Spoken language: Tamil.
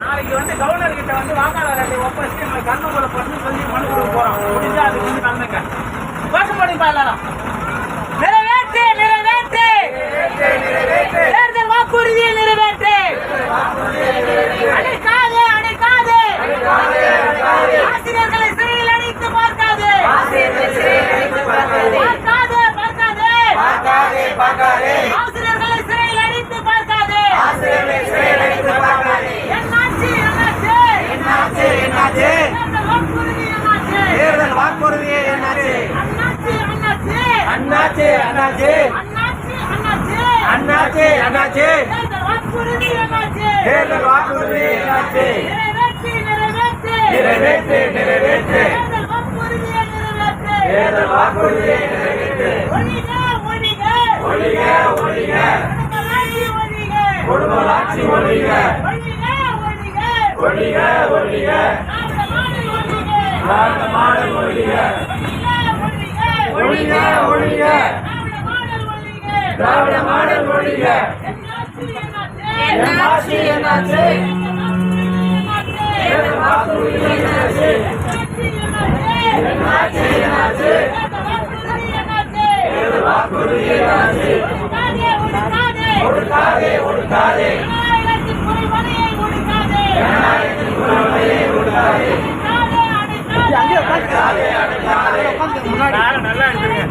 நாளைக்கு வந்து கவர்னர் கிட்ட வந்து வாக்காளர் அட்டை ஒப்படைச்சு கண்ணு கர்ம பண்ணி சொல்லி மனு கொடுக்க போறோம். முடிஞ்சா அதுக்கு வந்து கலந்துங்க கோஷம் போடுங்கப்பா எல்லாரும் அண்ணாச்சி அண்ணாச்சி அண்ணாச்சி அண்ணாச்சி அண்ணாச்சி அண்ணாச்சி தேர்தல் வாக்குறுதி என்னாச்சு தேர்தல் வாக்குறுதி என்னாச்சு நிறைவேற்றி நிறைவேற்றி. நிறைவேற்று நிறைவேற்று தேர்தல் வாக்குறுதியை நிறைவேற்றி. தேர்தல் வாக்குறுதியை நிறைவேற்று ஒழிக ஒழிக. ஒழிக குடும்பலாட்சி ஒழிக. ஒழிக ஒழிக. ஒழிக ஒழிக ஒழிக திராவிட மாடல் ஒழிக திராவிட மாடல் ஒழிக திராவிட மாடல் ஒழிக என்னாச்சு என்னாச்சு என்னாச்சு என்னாச்சு என்னாச்சு வாக்குறுதி என்னாச்சு ஒடுக்காதே ஒடுக்காதே அங்கே உட்காந்து முன்னாடி. நல்லா எடுத்துருங்க